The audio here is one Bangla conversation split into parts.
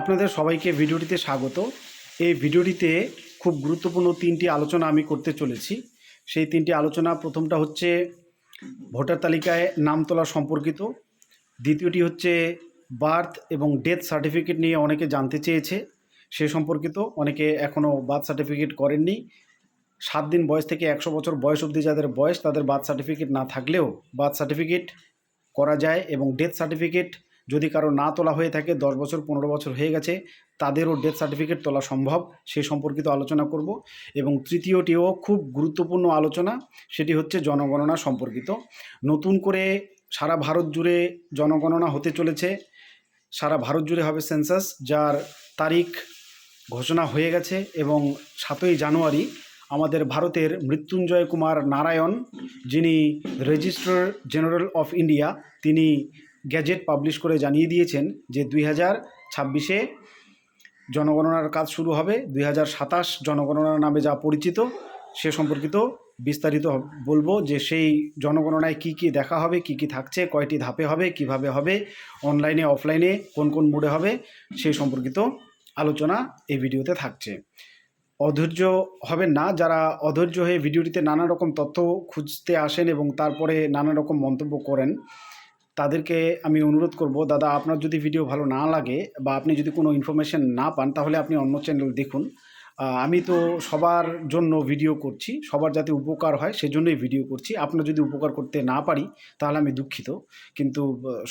আপনাদের সবাইকে ভিডিওটিতে স্বাগত। এই ভিডিওটিতে খুব গুরুত্বপূর্ণ তিনটি আলোচনা আমি করতে চলেছি। সেই তিনটি আলোচনা প্রথমটা হচ্ছে ভোটার তালিকায় নাম তোলা সম্পর্কিত। দ্বিতীয়টি হচ্ছে বার্থ এবং ডেথ সার্টিফিকেট নিয়ে অনেকে জানতে চেয়েছে। সে সম্পর্কিত অনেকে এখনও বার্থ সার্টিফিকেট করেননি। সাত দিন বয়স থেকে একশো বছর বয়স অবধি যাদের বয়স তাদের বার্থ সার্টিফিকেট না থাকলেও বার্থ সার্টিফিকেট করা যায় এবং ডেথ সার্টিফিকেট যদি কারও না তোলা হয়ে থাকে, দশ বছর, পনেরো বছর হয়ে গেছে, তাদেরও ডেথ সার্টিফিকেট তোলা সম্ভব, সে সম্পর্কিত আলোচনা করব। এবং তৃতীয়টিও খুব গুরুত্বপূর্ণ আলোচনা, সেটি হচ্ছে জনগণনা সম্পর্কিত। নতুন করে সারা ভারত জুড়ে জনগণনা হতে চলেছে। সারা ভারত জুড়ে হবে সেন্সাস যার তারিখ ঘোষণা হয়ে গেছে এবং সাতই জানুয়ারি আমাদের ভারতের মৃত্যুঞ্জয় কুমার নারায়ণ, যিনি রেজিস্ট্রার জেনারেল অফ ইন্ডিয়া তিনি গ্যাজেট পাবলিশ করে জানিয়ে দিয়েছেন যে দুই হাজার ছাব্বিশে জনগণনার কাজ শুরু হবে, দুই হাজার সাতাশ জনগণনার নামে যা পরিচিত সে সম্পর্কিত বিস্তারিত বলব যে সেই জনগণনায় কি কি দেখা হবে, কি কি থাকছে, কয়টি ধাপে হবে, কীভাবে হবে, অনলাইনে, অফলাইনে কোন কোন মোডে হবে, সেই সম্পর্কিত আলোচনা এই ভিডিওতে থাকছে। অধৈর্য হবেন না, যারা অধৈর্য হয়ে ভিডিওটিতে নানা রকম তথ্য খুঁজতে আসেন এবং তারপরে নানা রকম মন্তব্য করেন তাদেরকে আমি অনুরোধ করব, দাদা, আপনার যদি ভিডিও ভালো না লাগে বা আপনি যদি কোনো ইনফরমেশন না পান, তাহলে আপনি অন্য চ্যানেল দেখুন। আমি তো সবার জন্য ভিডিও করছি, সবার যাতে উপকার হয় সেজন্যই ভিডিও করছি। আপনার যদি উপকার করতে না পারি, তাহলে আমি দুঃখিত। কিন্তু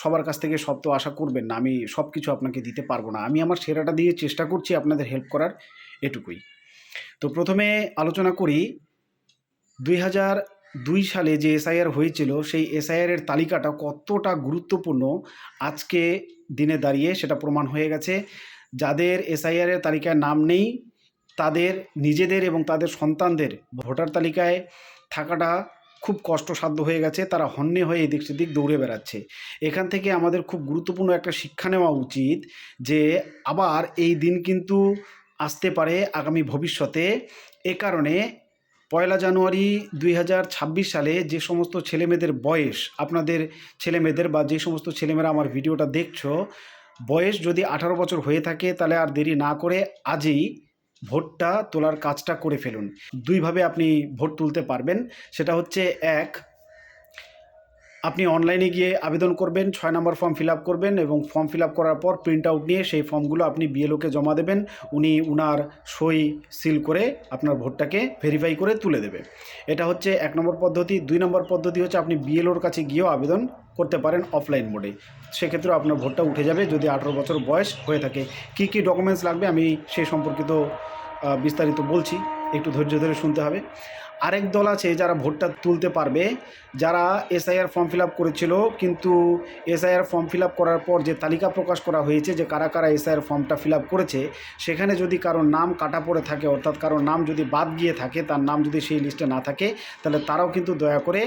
সবার কাছ থেকে সব তো আশা করবেন না, আমি সব কিছু আপনাকে দিতে পারব না। আমি আমার সেরাটা দিয়ে চেষ্টা করছি আপনাদের হেল্প করার এটুকুই। তো প্রথমে আলোচনা করি, দুই হাজার দুই সালে যে এসআইআর হয়েছিল, সেই এসআইআরের তালিকাটা কতটা গুরুত্বপূর্ণ আজকে দিনে দাঁড়িয়ে সেটা প্রমাণ হয়ে গেছে। যাদের এসআইআরের তালিকায় নাম নেই, তাদের নিজেদের এবং তাদের সন্তানদের ভোটার তালিকায় থাকাটা খুব কষ্টসাধ্য হয়ে গেছে, তারা হন্যে হয়ে এদিক সেদিক দৌড়ে বেড়াচ্ছে। এখান থেকে আমাদের খুব গুরুত্বপূর্ণ একটা শিক্ষা নেওয়া উচিত যে, আবার এই দিন কিন্তু আসতে পারে আগামী ভবিষ্যতে। এ কারণে পয়লা জানুয়ারি দুই হাজার ছাব্বিশ সালে যে সমস্ত ছেলেমেয়েদের বয়স, আপনাদের ছেলেমেয়েদের বা যে সমস্ত ছেলেমেয়েরা আমার ভিডিওটা দেখছ, বয়স যদি আঠারো বছর হয়ে থাকে তাহলে আর দেরি না করে আজই ভোটটা তোলার কাজটা করে ফেলুন। দুইভাবে আপনি ভোট তুলতে পারবেন। সেটা হচ্ছে, এক আপনি অনলাইনে গিয়ে আবেদন করবেন, ছয় নম্বর ফর্ম ফিল করবেন এবং ফর্ম ফিল করার পর প্রিন্ট আউট নিয়ে সেই ফর্মগুলো আপনি বিএলওকে জমা দেবেন। উনি উনার সই সিল করে আপনার ভোটটাকে ভেরিফাই করে তুলে দেবে। এটা হচ্ছে এক নম্বর পদ্ধতি। দুই নম্বর পদ্ধতি হচ্ছে আপনি বিএলওর কাছে গিয়েও আবেদন করতে পারেন অফলাইন মোডে সেক্ষেত্রে আপনার ভোটটা উঠে যাবে যদি আঠেরো বছর বয়স হয়ে থাকে। কি কি ডকুমেন্টস লাগবে আমি সেই সম্পর্কিত বিস্তারিত বলছি। একটু ধৈর্য ধরে শুনতে হবে। আরেক দল আছে যারা ভোটটা তুলতে পারবে, যারা এসআইআর ফর্ম ফিল আপ করেছিল, কিন্তু এসআইআর ফর্ম ফিল আপ করার পর যে তালিকা প্রকাশ করা হয়েছে যে কারা কারা এসআইআর ফর্মটা ফিল আপ করেছে, সেখানে যদি কারোর নাম কাটা পড়ে থাকে, অর্থাৎ কারোর নাম যদি বাদ গিয়ে থাকে, তার নাম যদি সেই লিস্টে না থাকে, তাহলে তারাও কিন্তু দয়া করে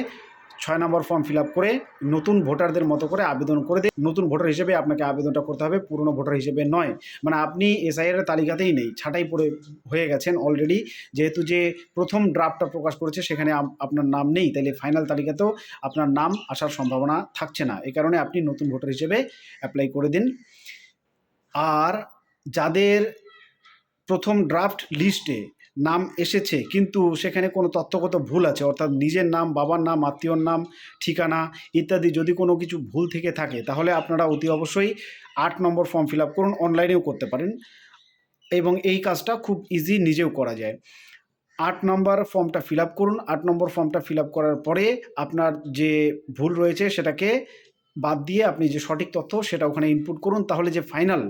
ছয় নম্বর ফর্ম ফিল করে নতুন ভোটারদের মতো করে আবেদন করে দিন নতুন ভোটার হিসেবে আপনাকে আবেদনটা করতে হবে। পুরনো ভোটার হিসেবে নয়। মানে আপনি এসআইআর তালিকাতেই নেই। ছাঁটাই পড়ে হয়ে গেছেন অলরেডি যেহেতু যে প্রথম ড্রাফটটা প্রকাশ করেছে, সেখানে আপনার নাম নেই। তাহলে ফাইনাল তালিকাতেও আপনার নাম আসার সম্ভাবনা থাকছে না। এই কারণে আপনি নতুন ভোটার হিসেবে অ্যাপ্লাই করে দিন। আর যাদের প্রথম ড্রাফট লিস্টে নাম এসেছে, কিন্তু সেখানে কোনো তথ্যগত ভুল আছে, অর্থাৎ নিজের নাম, বাবার নাম, আত্মীয়র নাম, ঠিকানা ইত্যাদি যদি কোনো কিছু ভুল থেকে থাকে, তাহলে আপনারা অতি অবশ্যই আট নম্বর ফর্ম ফিল আপ করুন, অনলাইনেও করতে পারেন এবং এই কাজটা খুব ইজি নিজেও করা যায়। আট নম্বর ফর্মটা ফিল আপ করুন, আট নম্বর ফর্মটা ফিল আপ করার পরে আপনার যে ভুল রয়েছে সেটাকে বাদ দিয়ে আপনি যে সঠিক তথ্য সেটা ওখানে ইনপুট করুন, তাহলে যে ফাইনাল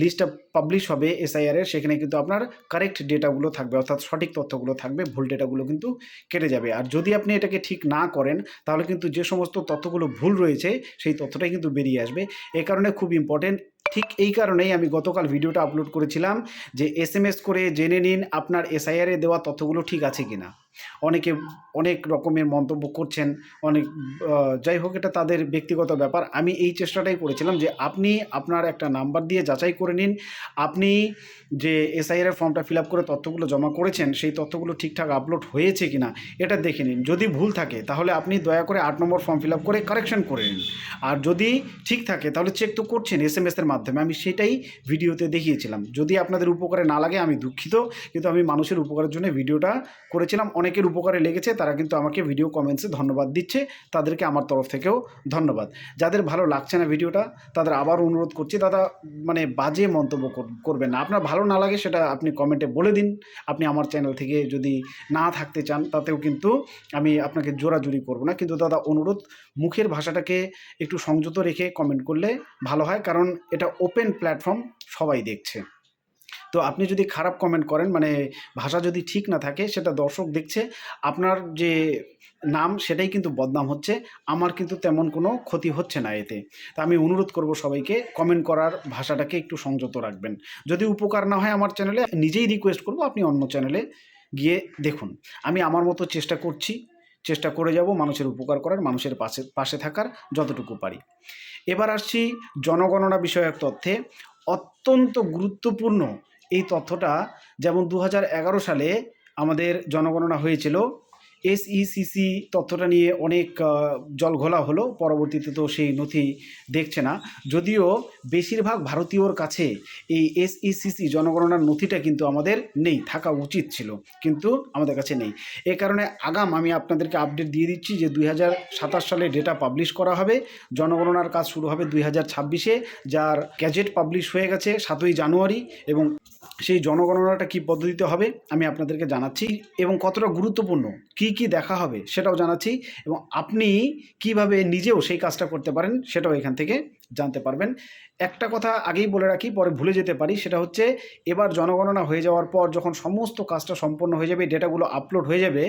লিস্টটা পাবলিশ হবে এসআইআর এর, সেখানে কিন্তু আপনার কারেক্ট ডেটাগুলো থাকবে, অর্থাৎ সঠিক তথ্যগুলো থাকবে, ভুল ডেটাগুলো কিন্তু কেটে যাবে। আর যদি আপনি এটাকে ঠিক না করেন, তাহলে কিন্তু যে সমস্ত তথ্যগুলো ভুল রয়েছে, সেই তথ্যটাই কিন্তু বেরিয়ে আসবে। এ কারণে খুব ইম্পর্টেন্ট ঠিক এই কারণেই আমি গতকাল ভিডিওটা আপলোড করেছিলাম যে এস করে জেনে নিন আপনার এসআইআরে দেওয়া তথ্যগুলো ঠিক আছে কিনা। অনেকে অনেক রকমের মন্তব্য করছেন, অনেক যাই হোক এটা তাদের ব্যক্তিগত ব্যাপার। আমি এই চেষ্টাটাই করেছিলাম যে আপনি আপনার একটা নাম্বার দিয়ে যাচাই করে নিন। আপনি যে এসআইআর ফর্মটা ফিল করে তথ্যগুলো জমা করেছেন, সেই তথ্যগুলো ঠিকঠাক আপলোড হয়েছে কিনা, এটা দেখে নিন। যদি ভুল থাকে, তাহলে আপনি দয়া করে আট নম্বর ফর্ম ফিল করে কারেকশন করে নিন। আর যদি ঠিক থাকে, তাহলে চেক তো করছেন এস এম এসের মাধ্যমে। আমি সেটাই ভিডিওতে দেখিয়েছিলাম। যদি আপনাদের উপকারে না লাগে, আমি দুঃখিত। কিন্তু আমি মানুষের উপকারের জন্য ভিডিওটা করেছিলাম। অনেকের উপকারে লেগেছে, তারা কিন্তু আমাকে ভিডিও কমেন্টসে ধন্যবাদ দিচ্ছে। তাদেরকে আমার তরফ থেকেও ধন্যবাদ। যাদের ভালো লাগছে না ভিডিওটা তাদের আবার অনুরোধ করছি দাদা মানে বাজে মন্তব্য কর- করবেন না। আপনার ভালো না লাগে সেটা আপনি কমেন্টে বলে দিন। আপনি আমার চ্যানেল থেকে যদি না থাকতে চান, তাতেও কিন্তু আমি আপনাকে জোরাজুরি করব না। কিন্তু দাদা, অনুরোধ, মুখের ভাষাটাকে একটু সংযত রেখে কমেন্ট করলে ভালো হয়। কারণ এটা ওপেন প্ল্যাটফর্ম সবাই দেখছে। তো আপনি যদি খারাপ কমেন্ট করেন মানে ভাষা যদি ঠিক না থাকে, সেটা দর্শক দেখছে, আপনার যে নাম সেটাই কিন্তু বদনাম হচ্ছে, আমার কিন্তু তেমন কোনো ক্ষতি হচ্ছে না এতে। তা আমি অনুরোধ করব সবাইকে কমেন্ট করার ভাষাটাকে একটু সংযত রাখবেন। যদি উপকার না হয় আমার চ্যানেলে নিজেই রিকোয়েস্ট করব, আপনি অন্য চ্যানেলে গিয়ে দেখুন। আমি আমার মতো চেষ্টা করছি, চেষ্টা করে যাব মানুষের উপকার করার, মানুষের পাশে পাশে থাকার, যতটুকু পারি। এবার আসছি জনগণনা বিষয়ক তথ্যে। অত্যন্ত গুরুত্বপূর্ণ তথ্যটা যেমন দু হাজার এগারো সালে আমাদের জনগণনা হয়েছিল এসইসিসি তথ্যটা নিয়ে অনেক জলঘোলা হলো, পরবর্তীতে তো সেই নথি দেখছে না। যদিও বেশিরভাগ ভারতীয়র কাছে এই এসইসিসি জনগণনার নথিটা কিন্তু আমাদের নেই, থাকা উচিত ছিল, কিন্তু আমাদের কাছে নেই। এ কারণে আগাম আমি আপনাদেরকে আপডেট দিয়ে দিচ্ছি যে দুই হাজার সাতাশ সালে ডেটা পাবলিশ করা হবে, জনগণনার কাজ শুরু হবে দুই হাজার ছাব্বিশে, যার গ্যাজেট পাবলিশ হয়ে গেছে সাতই জানুয়ারি এবং সেই জনগণনাটা কী পদ্ধতিতে হবে, আমি আপনাদেরকে জানাচ্ছি এবং কতটা গুরুত্বপূর্ণ, কি কি দেখা হবে সেটাও জানাচ্ছি এবং আপনি কীভাবে নিজেও সেই কাজটা করতে পারেন সেটাও এখান থেকে জানতে পারবেন। একটা কথা আগেই বলে রাখি, পরে ভুলে যেতে পারি, সেটা হচ্ছে এবার জনগণনা হয়ে যাওয়ার পর যখন সমস্ত কাজটা সম্পন্ন হয়ে যাবে, ডেটাগুলো আপলোড হয়ে যাবে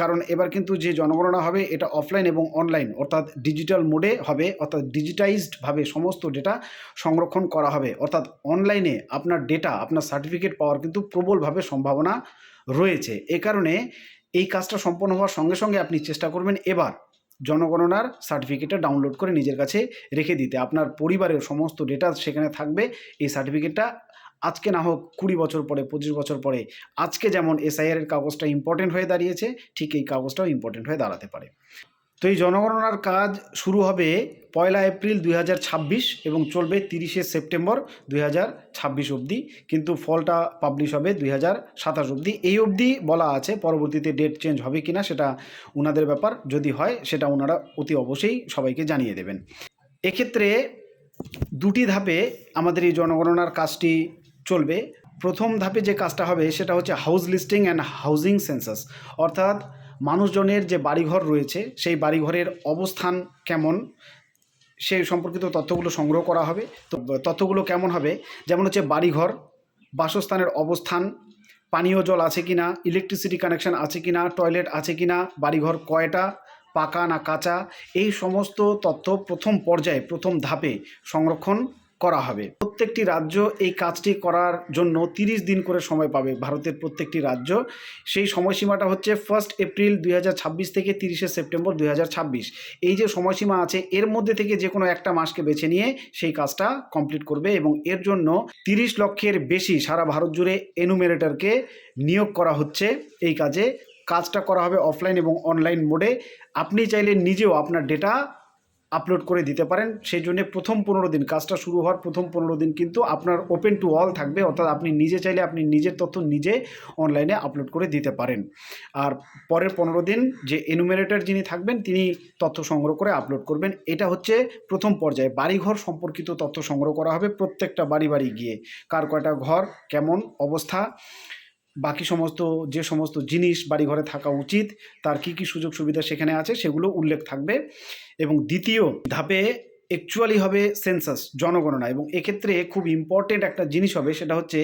কারণ এবার কিন্তু যে জনগণনা হবে এটা অফলাইন এবং অনলাইন অর্থাৎ ডিজিটাল মোডে হবে, অর্থাৎ ডিজিটাইজডভাবে সমস্ত ডেটা সংরক্ষণ করা হবে। অর্থাৎ অনলাইনে আপনার ডেটা আপনার সার্টিফিকেট পাওয়ার কিন্তু প্রবলভাবে সম্ভাবনা রয়েছে। এ কারণে এই কাজটা সম্পন্ন হওয়ার সঙ্গে সঙ্গে আপনি চেষ্টা করবেন এবার জনগণনার সার্টিফিকেটটা ডাউনলোড করে নিজের কাছে রেখে দিতে। আপনার পরিবারের সমস্ত ডেটা সেখানে থাকবে, এই সার্টিফিকেটটা আজকে না হোক কুড়ি বছর পরে, পঁচিশ বছর পরে, আজকে যেমন এসআইআর এর কাগজটা ইম্পর্টেন্ট হয়ে দাঁড়িয়েছে, ঠিক এই কাগজটাও ইম্পর্টেন্ট হয়ে দাঁড়াতে পারে। তো এই জনগণনার কাজ শুরু হবে পয়লা এপ্রিল দুই হাজার ছাব্বিশ এবং চলবে তিরিশে সেপ্টেম্বর দুই হাজার ছাব্বিশ অবধি। কিন্তু ফলটা পাবলিশ হবে দুই সাতাশ অবধি। এই অবধি বলা আছে পরবর্তীতে ডেট চেঞ্জ হবে কিনা সেটা ওনাদের ব্যাপার। যদি হয়, সেটা ওনারা অতি অবশ্যই সবাইকে জানিয়ে দেবেন। এক্ষেত্রে দুটি ধাপে আমাদের এই জনগণনার কাজটি চলবে, প্রথম ধাপে যে কাজটা হবে সেটা হচ্ছে house listing and housing census অর্থাৎ মানুষজনের যে বাড়িঘর রয়েছে, সেই বাড়িঘরের অবস্থান কেমন, সেই সম্পর্কিত তথ্যগুলো সংগ্রহ করা হবে। তো, তথ্যগুলো কেমন হবে? যেমন হচ্ছে বাড়িঘর, বাসস্থানের অবস্থান, পানীয় জল আছে কি না ইলেকট্রিসিটি কানেকশন আছে কি না টয়লেট আছে কি না বাড়িঘর কয়টা, পাকা না কাঁচা, এই সমস্ত তথ্য প্রথম পর্যায়ে, প্রথম ধাপে সংরক্ষণ করা হবে। প্রত্যেকটি রাজ্য এই কাজটি করার জন্য তিরিশ দিন করে সময় পাবে ভারতের প্রত্যেকটি রাজ্য। সেই সময়সীমাটা হচ্ছে ফার্স্ট এপ্রিল দুই হাজার ছাব্বিশ থেকে তিরিশে সেপ্টেম্বর দুই হাজার ছাব্বিশ। এই যে সময়সীমা আছে, এর মধ্যে থেকে যে কোনো একটা মাসকে বেছে নিয়ে সেই কাজটা কমপ্লিট করবে এবং এর জন্য তিরিশ লক্ষের বেশি সারা ভারত জুড়ে এনুমেরেটরকে নিয়োগ করা হচ্ছে এই কাজে। কাজটা করা হবে অফলাইন এবং অনলাইন মোডে আপনি চাইলে নিজেও আপনার ডেটা আপলোড করে দিতে পারেন। সেই জন্য প্রথম পনেরো দিন, কাজটা শুরু হওয়ার প্রথম পনেরো দিন কিন্তু আপনার ওপেন টু অল থাকবে। অর্থাৎ আপনি নিজে চাইলে আপনি নিজের তথ্য নিজে অনলাইনে আপলোড করে দিতে পারেন। আর পরের পনেরো দিন যে এনুমেরেটর যিনি থাকবেন, তিনি তথ্য সংগ্রহ করে আপলোড করবেন। এটা হচ্ছে প্রথম পর্যায়ে। বাড়িঘর সম্পর্কিত তথ্য সংগ্রহ করা হবে প্রত্যেকটা বাড়ি বাড়ি গিয়ে। কার কয়টা ঘর, কেমন অবস্থা বাকি সমস্ত, যে সমস্ত জিনিস বাড়িঘরে থাকা উচিত, তার কি কি সুযোগ সুবিধা সেখানে আছে সেগুলো উল্লেখ থাকবে। এবং দ্বিতীয় ধাপে অ্যাকচুয়ালি হবে সেন্সাস জনগণনা। এবং এক্ষেত্রে খুব ইম্পর্টেন্ট একটা জিনিস হবে, সেটা হচ্ছে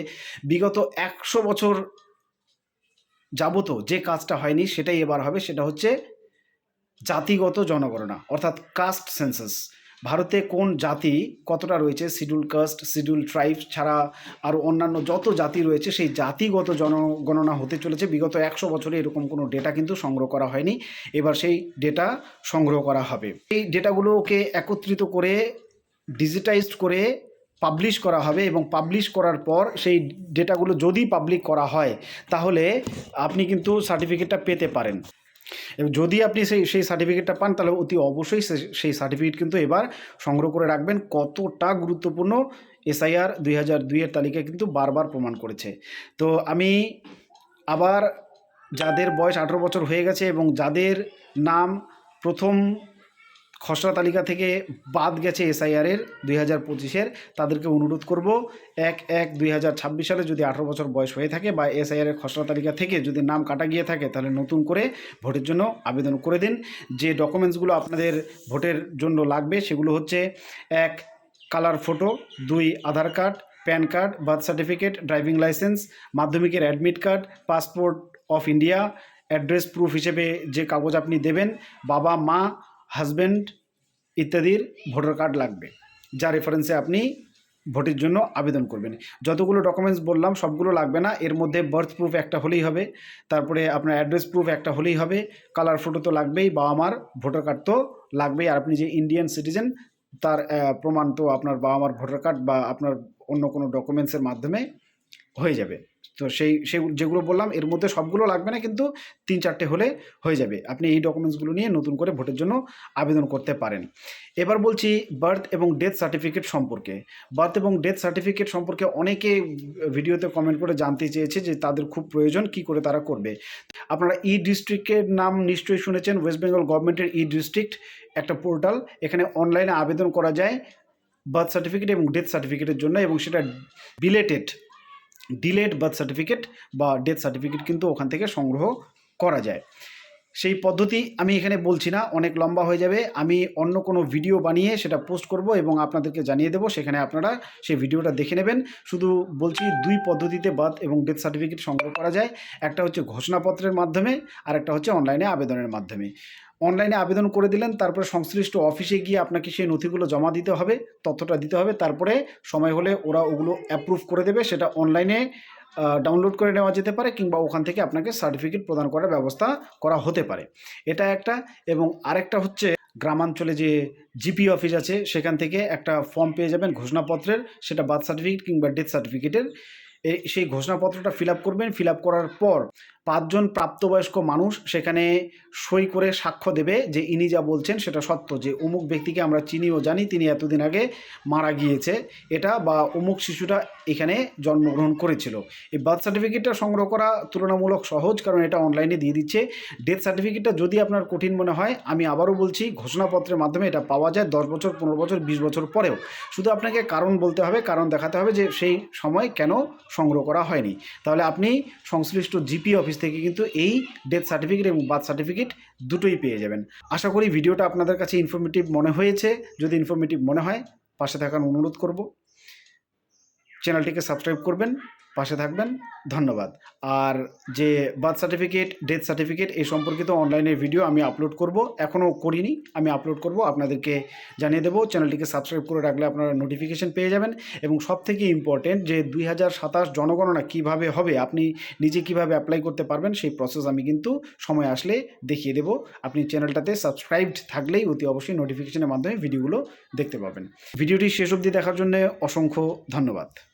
বিগত একশো বছর যাবত যে কাজটা হয়নি, সেটাই এবার হবে, সেটা হচ্ছে জাতিগত জনগণনা, অর্থাৎ কাস্ট সেন্সাস ভারতে কোন জাতি কতটা রয়েছে? শিডিউল কাস্ট, শিডিউল ট্রাইব ছাড়া আর অন্যান্য যত জাতি রয়েছে, সেই জাতিগত জনগণনা হতে চলেছে। বিগত একশো বছরে এরকম কোনো ডেটা কিন্তু সংগ্রহ করা হয়নি। এবার সেই ডেটা সংগ্রহ করা হবে। এই ডেটাগুলোকে একত্রিত করে, ডিজিটাইজড করে পাবলিশ করা হবে এবং পাবলিশ করার পর সেই ডেটাগুলো যদি পাবলিক করা হয়, তাহলে আপনি কিন্তু সার্টিফিকেটটা পেতে পারেন। এবং যদি আপনি সেই সেই সার্টিফিকেটটা পান, তাহলে অতি অবশ্যই সেই সার্টিফিকেট কিন্তু এবার সংগ্রহ করে রাখবেন। কতটা গুরুত্বপূর্ণ এসআইআর দুই হাজার দুইয়ের তালিকায় কিন্তু বারবার প্রমাণ করেছে। তো আমি আবার যাদের বয়স আঠেরো বছর হয়ে গেছে এবং যাদের নাম প্রথম খসড়া তালিকা থেকে বাদ গেছে এসআইআরের দুই হাজার পঁচিশের তাদেরকে অনুরোধ করব, এক এক দুই হাজার ছাব্বিশ সালে যদি আঠেরো বছর বয়স হয়ে থাকে বা এসআইআরের খসড়া তালিকা থেকে যদি নাম কাটা গিয়ে থাকে, তাহলে নতুন করে ভোটের জন্য আবেদন করে দিন। যে ডকুমেন্টসগুলো আপনাদের ভোটের জন্য লাগবে, সেগুলো হচ্ছে, এক কালার ফটো দুই Aadhaar card PAN card birth certificate driving licence মাধ্যমিকের admit card passport of India address proof হিসেবে যে কাগজ আপনি দেবেন, বাবা, মা হাজব্যান্ড ইত্যাদির ভোটার কার্ড লাগবে। যা রেফারেন্সে আপনি ভোটের জন্য আবেদন করবেন। যতগুলো ডকুমেন্টস বললাম, সবগুলো লাগবে না। এর মধ্যে বার্থ প্রুফ একটা হলেই হবে। তারপরে আপনার অ্যাড্রেস প্রুফ একটা হলেই হবে। কালার ফটো তো লাগবেই, বাবা মার ভোটার কার্ড তো লাগবেই। আর আপনি যে ইন্ডিয়ান সিটিজেন তার প্রমাণ তো আপনার বাবা মার ভোটার কার্ড বা আপনার অন্য কোনো ডকুমেন্টসের মাধ্যমে হয়ে যাবে। তো সেই সেই যেগুলো বললাম, এর মধ্যে সবগুলো লাগবে না, কিন্তু তিন চারটে হলে হয়ে যাবে। আপনি এই ডকুমেন্টসগুলো নিয়ে নতুন করে ভোটের জন্য আবেদন করতে পারেন। এবার বলছি বার্থ এবং ডেথ সার্টিফিকেট সম্পর্কে। বার্থ এবং ডেথ সার্টিফিকেট সম্পর্কে অনেকে ভিডিওতে কমেন্ট করে জানতে চেয়েছে যে তাদের খুব প্রয়োজন, কি করে তারা করবে। আপনারা ই ডিস্ট্রিক্টের নাম নিশ্চয়ই শুনেছেন ওয়েস্ট বেঙ্গল গভর্নমেন্টের ই ডিস্ট্রিক্ট একটা পোর্টাল এখানে অনলাইনে আবেদন করা যায় বার্থ সার্টিফিকেট এবং ডেথ সার্টিফিকেটের জন্য এবং সেটা বিলেটেড ডিলেড বার্থ সার্টিফিকেট বা ডেথ সার্টিফিকেট কিন্তু ওখান থেকে সংগ্রহ করা যায়। সেই পদ্ধতি আমি এখানে বলছি না, অনেক লম্বা হয়ে যাবে। আমি অন্য কোনো ভিডিও বানিয়ে সেটা পোস্ট করব এবং আপনাদেরকে জানিয়ে দেবো, সেখানে আপনারা সেই ভিডিওটা দেখে নেবেন। শুধু বলছি দুই পদ্ধতিতে বাদ এবং ডেথ সার্টিফিকেট সংগ্রহ করা যায়। একটা হচ্ছে ঘোষণাপত্রের মাধ্যমে আর একটা হচ্ছে অনলাইনে আবেদনের মাধ্যমে। অনলাইনে আবেদন করে দিলেন, তারপরে সংশ্লিষ্ট অফিসে গিয়ে আপনাকে সেই নথিগুলো জমা দিতে হবে, তথ্যটা দিতে হবে। তারপরে সময় হলে ওরা ওগুলো অ্যাপ্রুভ করে দেবে, সেটা অনলাইনে ডাউনলোড করে নেওয়া যেতে পারে কিংবা ওখান থেকে আপনাকে সার্টিফিকেট প্রদান করার ব্যবস্থা করা হতে পারে। এটা একটা এবং আরেকটা হচ্ছে গ্রামাঞ্চলে যে জিপি অফিস আছে, সেখান থেকে একটা ফর্ম পেয়ে যাবেন ঘোষণাপত্রের, সেটা বার্থ সার্টিফিকেট কিংবা ডেথ সার্টিফিকেটের সেই ঘোষণাপত্রটা ফিল করবেন। ফিল করার পর পাঁচজন প্রাপ্তবয়স্ক মানুষ সেখানে সই করে সাক্ষ্য দেবে যে ইনি যা বলছেন সেটা সত্য, যে অমুক ব্যক্তিকে আমরা চিনি ও জানি, তিনি এতদিন আগে মারা গিয়েছে। এটা বা অমুক শিশুটা এখানে জন্মগ্রহণ করেছিল। এই বার্থ সার্টিফিকেটটা সংগ্রহ করা তুলনামূলক সহজ, কারণ এটা অনলাইনে দিয়ে দিচ্ছে। ডেথ সার্টিফিকেটটা যদি আপনার কঠিন মনে হয়, আমি আবারও বলছি, ঘোষণাপত্রের মাধ্যমে এটা পাওয়া যায় দশ বছর, পনেরো বছর, বিশ বছর পরেও। শুধু আপনাকে কারণ বলতে হবে, কারণ দেখাতে হবে যে সেই সময় কেন সংগ্রহ করা হয়নি। তাহলে আপনি সংশ্লিষ্ট জিপি অফিস থেকে কিন্তু এই ডেথ সার্টিফিকেট এবং বার্থ সার্টিফিকেট দুটোই পেয়ে যাবেন। আশা করি ভিডিওটা আপনাদের কাছে ইনফরমেটিভ মনে হয়েছে। যদি ইনফরমেটিভ মনে হয়, পাশে থাকার অনুরোধ করব। চ্যানেলটিকে সাবস্ক্রাইব করবেন। পাশে থাকবেন। ধন্যবাদ। আর যে বার্থ সার্টিফিকেট, ডেথ সার্টিফিকেট এই সম্পর্কিত অনলাইনের ভিডিও আমি আপলোড করব। এখনও করিনি, আমি আপলোড করব। আপনাদেরকে জানিয়ে দেবো, চ্যানেলটিকে সাবস্ক্রাইব করে রাখলে আপনারা নোটিফিকেশান পেয়ে যাবেন। এবং সব থেকে ইম্পর্টেন্ট যে দুই হাজার সাতাশ জনগণনা কীভাবে হবে, আপনি নিজে কীভাবে অ্যাপ্লাই করতে পারবেন, সেই প্রসেস আমি কিন্তু সময় আসলে দেখিয়ে দেবো। আপনি চ্যানেলটাতে সাবস্ক্রাইবড থাকলেই অতি অবশ্যই নোটিফিকেশনের মাধ্যমে ভিডিওগুলো দেখতে পাবেন। ভিডিওটি শেষ অবধি দেখার জন্য অসংখ্য ধন্যবাদ।